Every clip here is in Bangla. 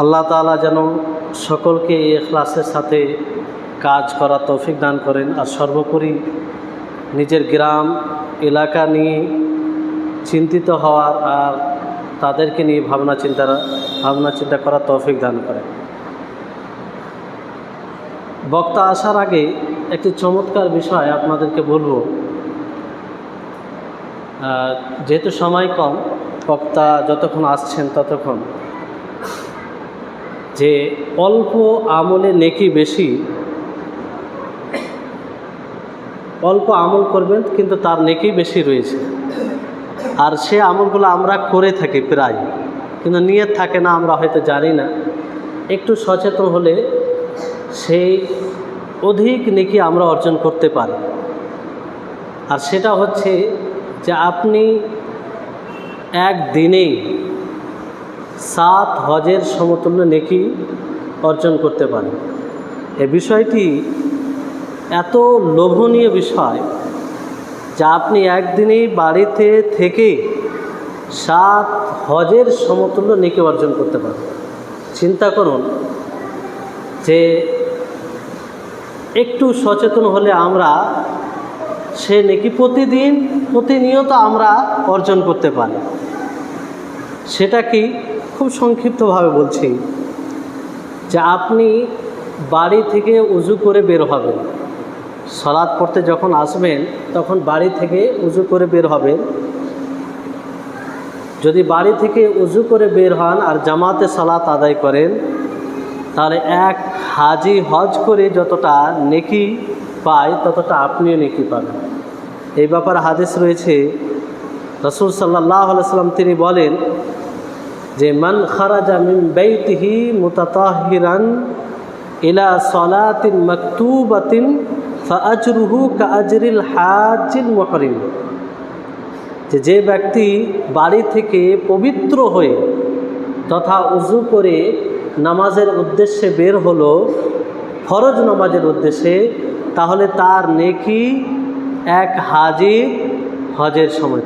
আল্লাহ তাআলা যেন সকলকে এই এখলাসের সাথে কাজ করা তৌফিক দান করেন। আর সর্বোপরি নিজের গ্রাম, এলাকা নিয়ে চিন্তিত হওয়ার আর তাদেরকে নিয়ে ভাবনা চিন্তা ভাবনা চিন্তা করার তৌফিক দান করেন। বক্তা আসার আগে একটি চমৎকার বিষয় আপনাদেরকে বলব। যেহেতু সময় কম, বক্তা যতক্ষণ আসছেন ততক্ষণ যে অল্প আমলে নেকি বেশি, অল্প আমল করবেন, কিন্তু তার নেকি বেশি রয়েছে। আর সে আমলগুলো আমরা করে থাকি প্রায়, কিন্তু নিয়ত থাকে না, আমরা হয়তো জানি না। একটু সচেতন হলে সেই অধিক নেকি আমরা অর্জন করতে পারি। আর সেটা হচ্ছে যে আপনি একদিনেই সাত হজের সমতুল্য নেকি অর্জন করতে পারেন এ বিষয়টি এত লোভনীয় বিষয় যা আপনি একদিনেই বাড়িতে থেকে সাত হজের সমতুল্য নেকি অর্জন করতে পারেন চিন্তা করুন যে একটু সচেতন হলে আমরা সে নেকি প্রতিদিন, প্রতিনিয়ত আমরা অর্জন করতে পারি। সেটা কি খুব সংক্ষিপ্তভাবে বলছি যে আপনি বাড়ি থেকে উজু করে বের হবেন। সলাদ পড়তে যখন আসবেন, তখন বাড়ি থেকে উজু করে বের হবেন। যদি বাড়ি থেকে উজু করে বের হন আর জামাতে সালাত আদায় করেন, তাহলে এক হাজি হজ করে যতটা নেকি পায়, ততটা আপনিও নেকি পাবেন। এই ব্যাপারে হাদিস রয়েছে। রসুল সাল্লাহ সাল্লাম তিনি বলেন যে মান খারাজা মিন বাইতিহি মুতাতাহিরান ইলা সলাতিন মাকতুবাতিন ফাআজরুহু কাআজরিল হাজিল মুহরিম। যে যে ব্যক্তি বাড়ি থেকে পবিত্র হয়ে তথা উজু করে নামাজের উদ্দেশ্যে বের হলো, ফরজ নামাজের উদ্দেশ্যে, তাহলে তার নেকি এক হাজির হজের সময়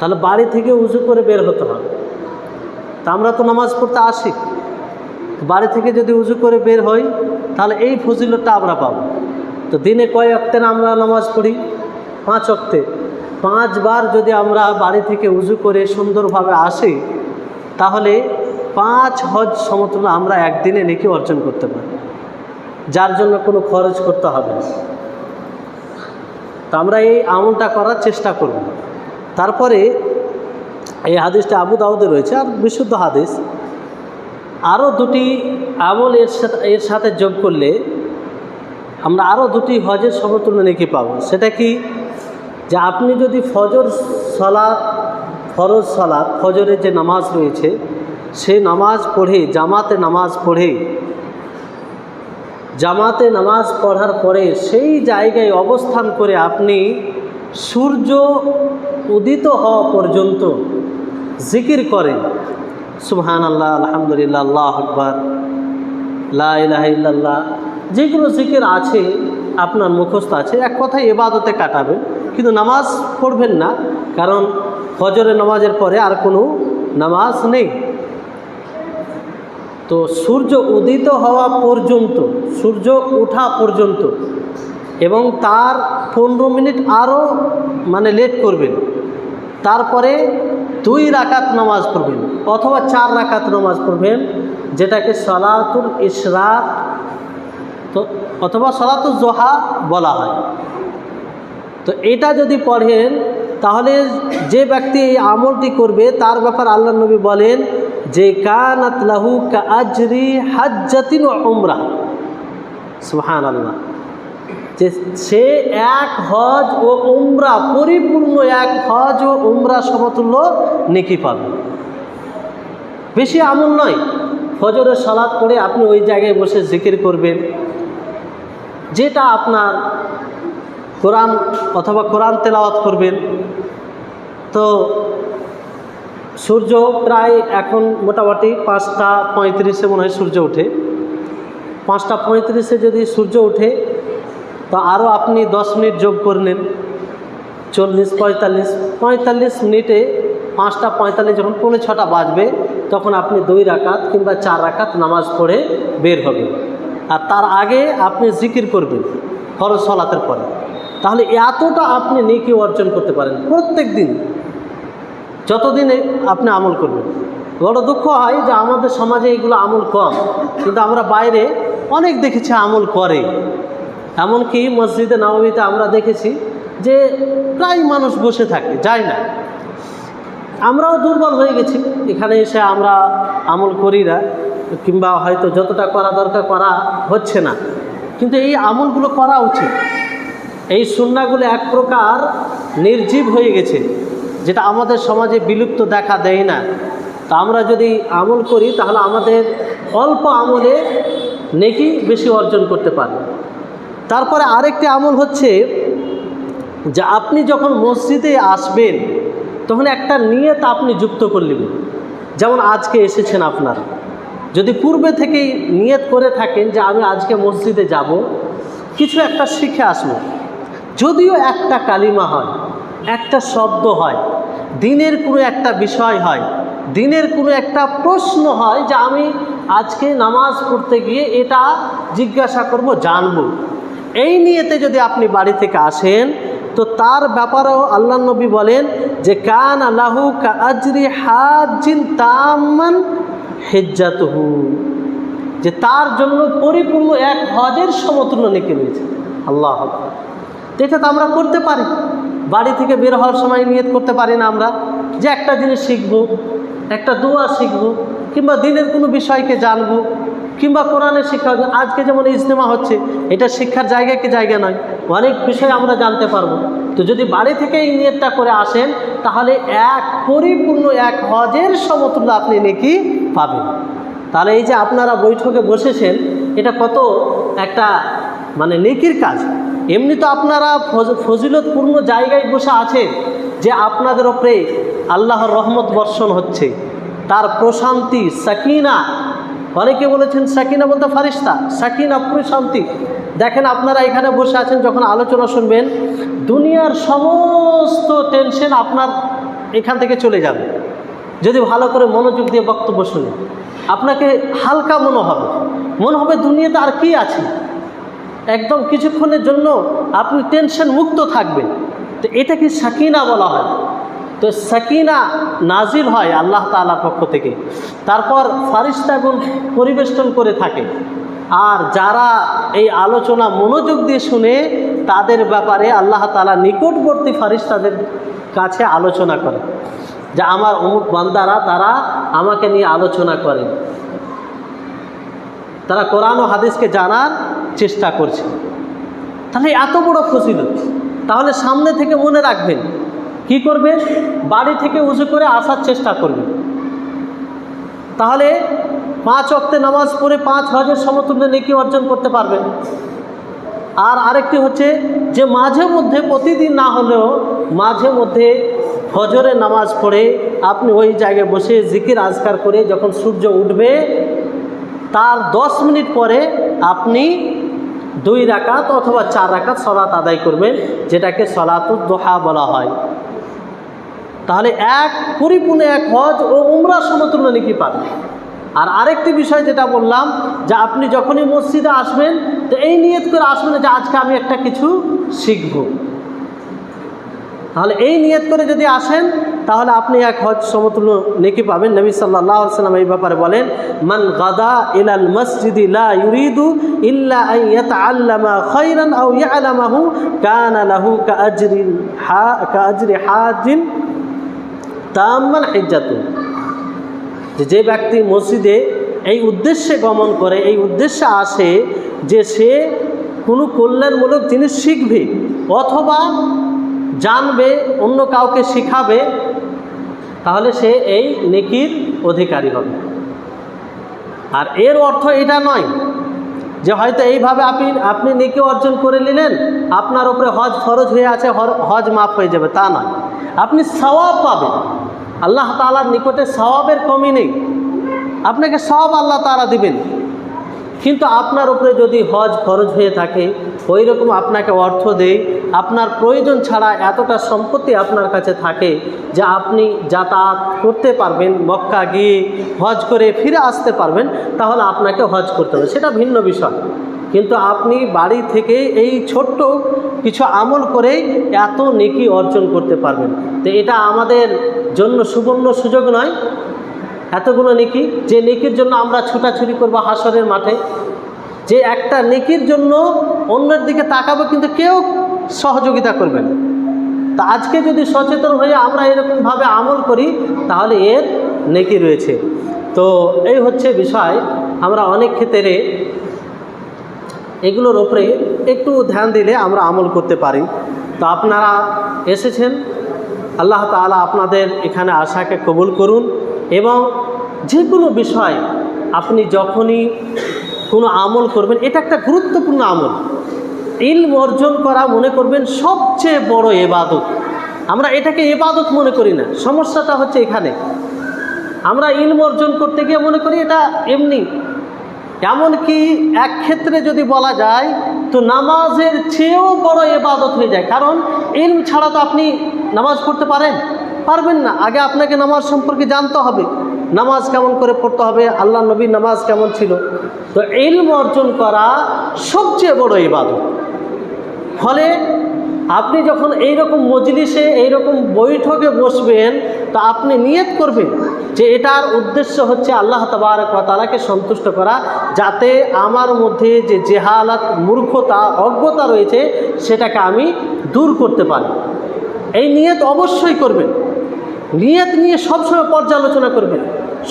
তাহলে বাড়ি থেকে উজু করে বের হতে হবে। তা আমরা তো নামাজ পড়তে আসি। বাড়ি থেকে যদি উজু করে বের হই, তাহলে এই ফজিলতটা আমরা পাবো। তো দিনে কয় অক্তে আমরা নামাজ পড়ি? পাঁচ অক্তে পাঁচবার যদি আমরা বাড়ি থেকে উজু করে সুন্দরভাবে আসি, তাহলে পাঁচ হজ সমতুল্য আমরা একদিনে নাকি অর্জন করতে পারি। যার জন্য কোনো খরচ করতে হবে না। তো আমরা এই আমলটা করার চেষ্টা করব। তারপরে এই হাদিসটা আবু দাউদে রয়েছে, আর বিশুদ্ধ হাদিস। আরও দুটি আমল এর সাথে এর সাথে যোগ করলে আমরা আরও দুটি হজের সমতুল্য নেকি পাবো। সেটা কি? যে আপনি যদি ফজর সলাৎ ফরজ সলাৎ ফজরের যে নামাজ রয়েছে সেই নামাজ পড়ে, জামাতে নামাজ পড়ে, জামাতে নামাজ পড়ার পরে সেই জায়গায় অবস্থান করে আপনি সূর্য উদিত হওয়া পর্যন্ত জিকির করেন সুবহান আল্লাহ আলহামদুলিল্লাহ আকবর লাহ যেগুলো জিকির আছে, আপনার মুখস্থ আছে, এক কথায় এবাদতে কাটাবেন। কিন্তু নামাজ পড়বেন না, কারণ ফজরের নামাজের পরে আর কোনো নামাজ নেই। তো সূর্য উদিত হওয়া পর্যন্ত, সূর্য ওঠা পর্যন্ত এবং তার পনেরো মিনিট আরও মানে লেট করবেন। তারপরে দুই রাকাত নামাজ পড়বেন অথবা চার রাকাত নামাজ পড়বেন, যেটাকে সলাতুল ইশরাক তো অথবা সলাতুল জোহা বলা হয়। তো এটা যদি পড়েন, তাহলে যে ব্যক্তি এই আমলটি করবে, তার ব্যাপার আল্লাহ নবী বলেন যে, কানাত লাহু কা আজরি হাজ্জাতিন ও উমরা। সুহান আল্লাহ যে সে এক হজ ও উমরা, পরিপূর্ণ এক হজ ও উমরা সমতুল্য নেকি পাবে। বেশি আমল নয়, ফজরের সালাদ করে আপনি ওই জায়গায় বসে জিকির করবেন। যেটা আপনার কোরআন অথবা কোরআন তেলাওয়াত করবেন। তো সূর্য প্রায় এখন মোটামুটি পাঁচটা পঁয়ত্রিশে মনে হয় সূর্য ওঠে। পাঁচটা পঁয়ত্রিশে যদি সূর্য ওঠে তো আরও আপনি দশ মিনিট যোগ করে নেন। চল্লিশ, পঁয়তাল্লিশ পঁয়তাল্লিশ মিনিটে পাঁচটা পঁয়তাল্লিশ যখন পৌনে ছটা বাজবে, তখন আপনি দুই রাকাত কিংবা চার রাকাত নামাজ পড়ে বের হবেন। আর তার আগে আপনি জিকির করবেন ফরজ সলাতের পরে। তাহলে এতটা আপনি নেকি অর্জন করতে পারেন প্রত্যেক দিন। যতদিনে আপনি আমল করবেন। বড় দুঃখ হয় যে আমাদের সমাজে এগুলো আমল কম। কিন্তু আমরা বাইরে অনেক দেখেছি আমল করে। এমনকি মসজিদে নবমীতে আমরা দেখেছি যে প্রায় মানুষ বসে থাকে, যায় না। আমরাও দুর্বল হয়ে গেছি। এখানে এসে আমরা আমল করি না, কিংবা হয়তো যতটা করা দরকার করা হচ্ছে না। কিন্তু এই আমলগুলো করা উচিত। এই সুন্নাগুলো এক প্রকার নির্জীব হয়ে গেছে, যেটা আমাদের সমাজে বিলুপ্ত দেখা দেয় না। তা আমরা যদি আমল করি, তাহলে আমাদের অল্প আমলে নেকি বেশি অর্জন করতে পারি তারপরে আরেকটি আমল হচ্ছে যে আপনি যখন মসজিদে আসবেন, তখন একটা নিয়ত আপনি যুক্ত করে নেবেন। যেমন আজকে এসেছেন আপনার। যদি পূর্বে থেকেই নিয়ত করে থাকেন যে আমি আজকে মসজিদে যাব, কিছু একটা শিখে আসব যদিও একটা কালিমা হয়, একটা শব্দ হয়, দিনের কোনো একটা বিষয় হয়, দিনের কোনো একটা প্রশ্ন হয় যে আমি আজকে নামাজ পড়তে গিয়ে এটা জিজ্ঞাসা করব, জানব। এই নিয়েতে যদি আপনি বাড়ি থেকে আসেন, তো তার ব্যাপারেও আল্লাহ নবী বলেন যে, কান আল্লাহু কাজরি হাজিন তামান হেজ্জাতহু। যে, তার জন্য পরিপূর্ণ এক হজের সমতুল্য নেকি রয়েছে। আল্লাহ এটা তো আমরা করতে পারি। বাড়ি থেকে বের হওয়ার সময় নিয়ত করতে পারি না আমরা। যে, একটা জিনিস শিখব, একটা দোয়া শিখব, কিংবা দিনের কোনো বিষয়কে জানব কিংবা কোরআনের শিক্ষা। আজকে যেমন ইজতেমা হচ্ছে, এটা শিক্ষার জায়গা কি জায়গা নয়? অনেক বিষয় আমরা জানতে পারব। তো যদি বাড়ি থেকে এই নিয়তটা করে আসেন, তাহলে এক পরিপূর্ণ এক হজের সমতুল্য আপনি নাকি পাবেন। তাহলে এই যে আপনারা বৈঠকে বসেছেন, এটা কত একটা মানে নেকির কাজ। এমনি তো আপনারা ফজিলতপূর্ণ জায়গায় বসে আছেন যে আপনাদের ওপরে আল্লাহর রহমত বর্ষণ হচ্ছে। তার প্রশান্তি, সাকিনা অনেকে বলেছেন, সাকিনা বলতে ফারিস্তা। সাকিনা প্রশান্তি দেখেন আপনারা এখানে বসে আছেন, যখন আলোচনা শুনবেন, দুনিয়ার সমস্ত টেনশন আপনার এখান থেকে চলে যাবে। যদি ভালো করে মনোযোগ দিয়ে বক্তব্য শুনে। আপনাকে হালকা মনে হবে। মনে হবে দুনিয়াতে আর কি আছে? একদম কিছুক্ষণের জন্য আপনি টেনশন মুক্ত থাকবেন। তো এটা কি সাকিনা বলা হয়? তো সাকিনা নাজিল হয় আল্লাহ তাআলার পক্ষ থেকে। তারপর ফারিস্তাগুন পরিবেষ্টন করে থাকে। আর যারা এই আলোচনা মনোযোগ দিয়ে শুনে, তাদের ব্যাপারে আল্লাহ তাআলা নিকটবর্তী ফারিস্তাদের কাছে আলোচনা করে। যে আমার অমুক বান্দারা, তারা আমাকে নিয়ে আলোচনা করে। তারা কোরআন ও হাদিসকে জানার চেষ্টা করছে। তাহলে এত বড় ফজিলত। তাহলে সামনে থেকে মনে রাখবেন কি করবে? বাড়ি থেকে উঁচু করে আসার চেষ্টা করবেন তাহলে পাঁচ অক্তে নামাজ পড়ে পাঁচ হজের সমতুল্য নেকি অর্জন করতে পারবেন আর আরেকটি হচ্ছে যে মাঝে মধ্যে প্রতিদিন না হলেও মাঝে মধ্যে ফজরে নামাজ পড়ে আপনি ওই জায়গায় বসে জিকির আজকার করে যখন সূর্য উঠবে, তার দশ মিনিট পরে আপনি দুই রাকাত অথবা চার রাকাত সলাত আদায় করবেন, যেটাকে সলাতুদ দোহা বলা হয়। তাহলে এক পরিপূর্ণ এক হজ ও উমরা সমতুল্য নাকি পাবেন আর আরেকটি বিষয় যেটা বললাম, যে আপনি যখনই মসজিদে আসবেন, তো এই নিয়ত করে আসবেন যে আজকে আমি একটা কিছু শিখব। তাহলে এই নিয়ত করে যদি আসেন, তাহলে আপনি এক হজ সমতুল্য নেকি পাবেন। নবী সাল্লাহ সাল্লাম এই ব্যাপারে বলেন, মান গাদা ইলাল মসজিদি লা ইউরিদু ইল্লা ইয়ালামাহু কানা কাআজরিন হা কাআজরি হাজিন তাম্মান হিজ্জাতুন যে ব্যক্তি মসজিদে এই উদ্দেশ্যে গমন করে, এই উদ্দেশ্যে আসে যে সে কোনো কল্যাণমূলক জিনিস শিখবে অথবা জানবে, অন্য কাউকে শিখাবে, তাহলে সে এই নেকির অধিকারী হবে। আর এর অর্থ এটা নয় যে হয়তো এইভাবে আপনি আপনি নেকি অর্জন করে নিলেন, আপনার উপরে হজ ফরজ হয়ে আছে হজ মাফ হয়ে যাবে, তা নয়। আপনি সওয়াব পাবেন। আল্লাহ তাআলার নিকটে সওয়াবের কমি নেই। আপনাকে সব আল্লাহ তাআলা দিবেন। কিন্তু আপনার উপরে যদি হজ খরচ হয়ে থাকে ওই রকম আপনাকে অর্থ দেয় আপনার প্রয়োজন ছাড়া এতটা সম্পত্তি আপনার কাছে থাকে যে আপনি যাতায়াত করতে পারবেন, মক্কা গিয়ে হজ করে ফিরে আসতে পারবেন, তাহলে আপনাকে হজ করতে হবে। সেটা ভিন্ন বিষয়। কিন্তু আপনি বাড়ি থেকে এই ছোট্ট কিছু আমল করেই এত নেকি অর্জন করতে পারবেন। তো এটা আমাদের জন্য সুবর্ণ সুযোগ নয়। এতগুলো নেকি, যে নেকির জন্য আমরা ছুটাছুটি করব হাসরের মাঠে, যে একটা নেকির জন্য অন্যের দিকে তাকাবো কিন্তু কেউ সহযোগিতা করবে না। তা আজকে যদি সচেতন হয়ে আমরা এরকমভাবে আমল করি, তাহলে এর নেকি রয়েছে। তো এই হচ্ছে বিষয়। আমরা অনেক ক্ষেত্রে এগুলোর ওপরে একটু ধ্যান দিলে আমরা আমল করতে পারি। তো আপনারা এসেছেন। আল্লাহ তাআলা আপনাদের এখানে আশাকে কবুল করুন এবং যে কোনো বিষয় আপনি যখনই কোনো আমল করবেন, এটা একটা গুরুত্বপূর্ণ আমল। ইলম অর্জন করা মনে করবেন সবচেয়ে বড় এবাদত আমরা এটাকে এবাদত মনে করি না, সমস্যাটা হচ্ছে এখানে। আমরা ইলম অর্জন করতে গিয়ে মনে করি এটা এমনি এমনকি এক ক্ষেত্রে যদি বলা যায়, তো নামাজের চেয়েও বড় এবাদত হয়ে যায়। কারণ ইলম ছাড়া তো আপনি নামাজ পড়তে পারেন। পারবেন না। আগে আপনাকে নামাজ সম্পর্কে জানতে হবে। নামাজ কেমন করে পড়তে হবে? আল্লাহ নবীর নামাজ কেমন ছিল? তো ইলম অর্জন করা সবচেয়ে বড় ইবাদত। ফলে আপনি যখন এই রকম মজলিসে, এইরকম বৈঠকে বসবেন, তা আপনি নিয়ত করবেন। যে এটার উদ্দেশ্য হচ্ছে আল্লাহ তাবারকালাকে সন্তুষ্ট করা, যাতে আমার মধ্যে যে জেহালাত, মূর্খতা, অজ্ঞতা রয়েছে, সেটাকে আমি দূর করতে পারি। এই নিয়ত অবশ্যই করবেন। নিয়ত নিয়ে সবসময় পর্যালোচনা করবেন।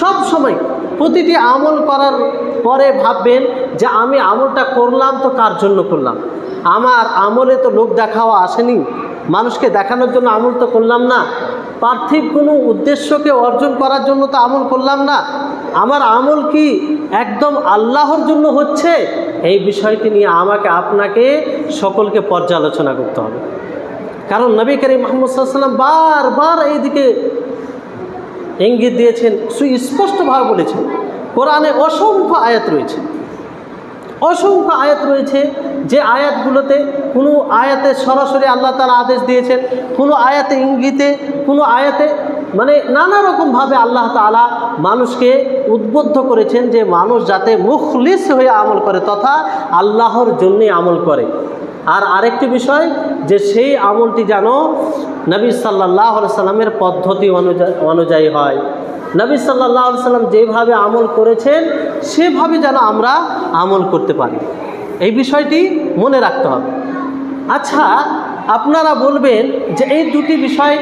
সব সময় প্রতিটি আমল করার পরে ভাববেন যে আমি আমলটা করলাম তো কার জন্য করলাম? আমার আমলে তো লোক দেখাওয়া আসেনি। মানুষকে দেখানোর জন্য আমল তো করলাম না। পার্থিব কোনো উদ্দেশ্যকে অর্জন করার জন্য তো আমল করলাম না। আমার আমল কি একদম আল্লাহর জন্য হচ্ছে? এই বিষয়টি নিয়ে আমাকে আপনাকে সকলকে পর্যালোচনা করতে হবে। কারণ নবী করিম মোহাম্মদ সাল্লাম বারবার এইদিকে ইঙ্গিত দিয়েছেন, সুস্পষ্টভাবে বলেছেন। কোরআনে অসংখ্য আয়াত রয়েছে। অসংখ্য আয়াত রয়েছে যে আয়াতগুলোতে কোনো আয়াতে সরাসরি আল্লাহ তালা আদেশ দিয়েছেন, কোনো আয়াতে ইঙ্গিতে কোনো আয়াতে মানে নানা রকমভাবে আল্লাহ তালা মানুষকে উদ্বুদ্ধ করেছেন যে মানুষ যাতে মুখলিস হয়ে আমল করে তথা আল্লাহর জন্যই আমল করে। আর আরেকটি বিষয় যে সেই আমলটি যেন নবী সাল্লাহ সাল্লামের পদ্ধতি অনুযায়ী অনুযায়ী হয়। নবী সাল্লাহ সাল্লাম যেভাবে আমল করেছেন, সেভাবে যেন আমরা আমল করতে পারি। এই বিষয়টি মনে রাখতে হবে। আচ্ছা আপনারা বলবেন যে এই দুটি বিষয়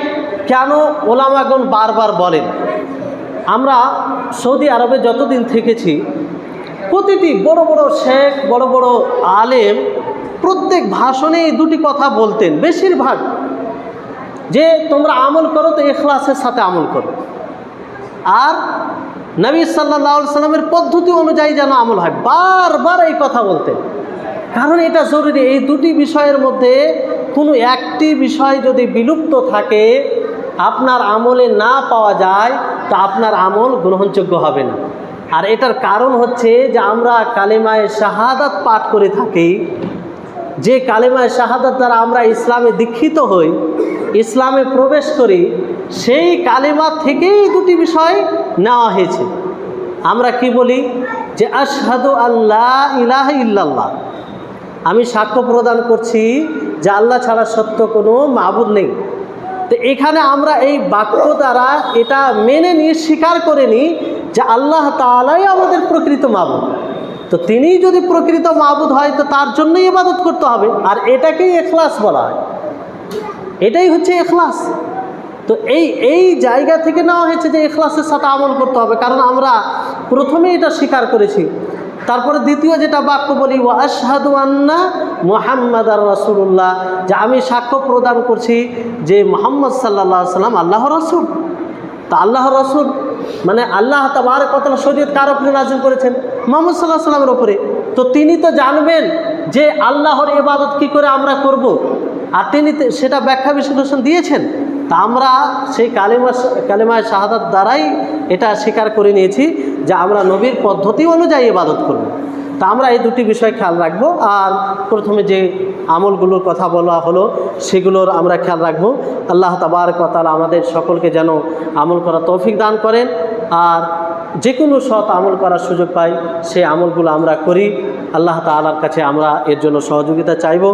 কেন ওলামাগন বারবার বলেন? আমরা সৌদি আরবে যতদিন থেকেছি, প্রতিটি বড় বড় শেখ, বড় বড় আলেম প্রত্যেক ভাষণে এই দুটি কথা বলতেন, বেশিরভাগ। যে তোমরা আমল করো, তো এখলাসের সাথে আমল করো। আর নবী সাল্লাহ সাল্লামের পদ্ধতি অনুযায়ী যেন আমল হয়, বারবার এই কথা বলতেন। কারণ এটা জরুরি, এই দুটি বিষয়ের মধ্যে কোনো একটি বিষয় যদি বিলুপ্ত থাকে আপনার আমলে না পাওয়া যায়, তো আপনার আমল গ্রহণযোগ্য হবে না। আর এটার কারণ হচ্ছে যে আমরা কালেমায় শাহাদাত পাঠ করে থাকি। যে কালেমায় শাহাদাত দ্বারা আমরা ইসলামে দীক্ষিত হই, ইসলামে প্রবেশ করি, সেই কালেমা থেকেই দুটি বিষয় নেওয়া হয়েছে। আমরা কি বলি? যে আশহাদু আল্লাহ ইলাহ ইল্লাল্লাহ। আমি সাক্ষ্য প্রদান করছি যে আল্লাহ ছাড়া সত্য কোনো মাবুদ নেই। তো এখানে আমরা এই বাক্য দ্বারা এটা মেনে নিয়ে, স্বীকার করে নিই যে আল্লাহ তালাই আমাদের প্রকৃত মাবুদ। তো তিনি যদি প্রকৃত মাবুদ হয়, তো তার জন্যই ইবাদত করতে হবে। আর এটাকেই এখলাস বলা হয়। এটাই হচ্ছে এখলাস তো এই এই জায়গা থেকে নেওয়া হয়েছে যে এখলাসের সাথে আমল করতে হবে। কারণ আমরা প্রথমে এটা স্বীকার করেছি। তারপরে দ্বিতীয় যেটা বাক্য বলি ও আন্না মোহাম্মদ আর রসুল্লাহ যে আমি সাক্ষ্য প্রদান করছি যে মোহাম্মদ সাল্লাহ সাল্লাম আল্লাহ রসুল। তা আল্লাহ রসুল মানে আল্লাহ তাবার কথা শরীয়ত কার উপরে নাজিল করেছেন? মোহাম্মদ সাল্লাহ সাল্লামের ওপরে তো তিনি তো জানবেন যে আল্লাহর ইবাদত কি করে আমরা করব। আর তিনি সেটা ব্যাখ্যা বিশ্লেষণ দিয়েছেন। তা আমরা সেই কালেমা কালেমায় শাহাদাত দ্বারাই এটা স্বীকার করে নিয়েছি যে আমরা নবীর পদ্ধতি অনুযায়ী ইবাদত করব। তা আমরা এই দুটি বিষয় খেয়াল রাখব। আর প্রথমে যে আমলগুলোর কথা বলা হলো, সেগুলোর আমরা খেয়াল রাখব। আল্লাহ তাবার কথা আমাদের সকলকে যেন আমল করা তৌফিক দান করেন। আর যে কোনো সৎ আমল করার সুযোগ পাই সে আমলগুলো আমরা করি। আল্লাহ তালার কাছে আমরা এর জন্য সহযোগিতা চাইব।